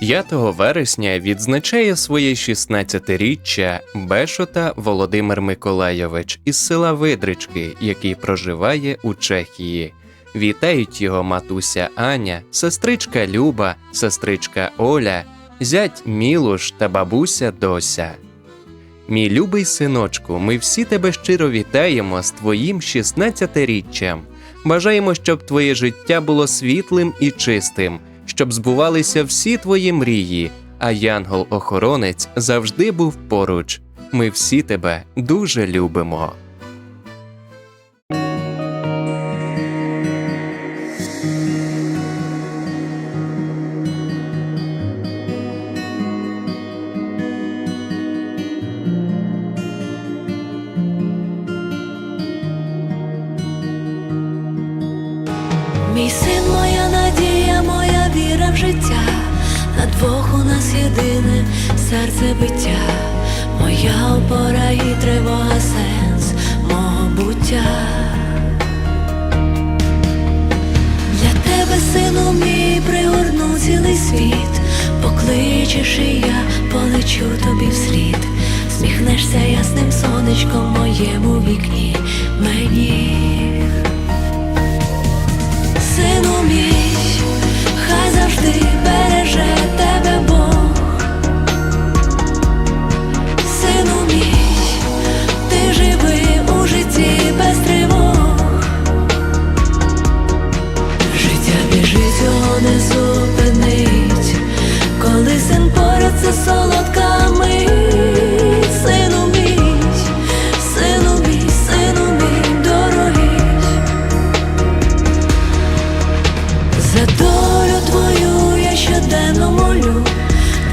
5 вересня відзначає своє 16-річчя Бешота Володимир Миколайович із села Видрички, який проживає у Чехії. Вітають його матуся Аня, сестричка Люба, сестричка Оля, зять Мілуш та бабуся Дося. Мій любий синочку, ми всі тебе щиро вітаємо з твоїм 16-річчям. Бажаємо, щоб твоє життя було світлим і чистим, щоб збувалися всі твої мрії, а янгол-охоронець завжди був поруч. Ми всі тебе дуже любимо. Мій син, моя двох у нас єдине серце биття, моя опора і тривога, сенс мого буття. Для тебе, сину мій, пригорну цілий світ, покличеш і я полечу тобі вслід,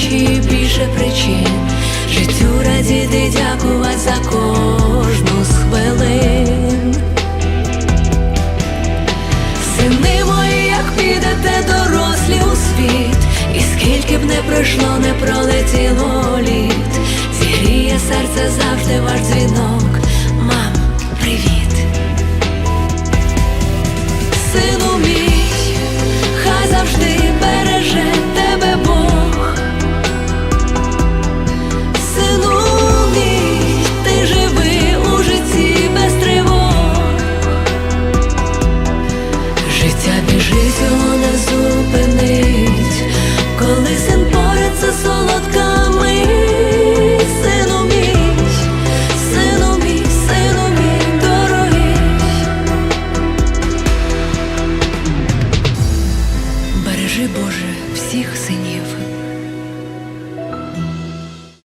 вдвічі більше причин. Життю радіти, дякувати за кожну з хвилин. Сини мої, як підете дорослі у світ, і скільки б не пройшло, не пролетіло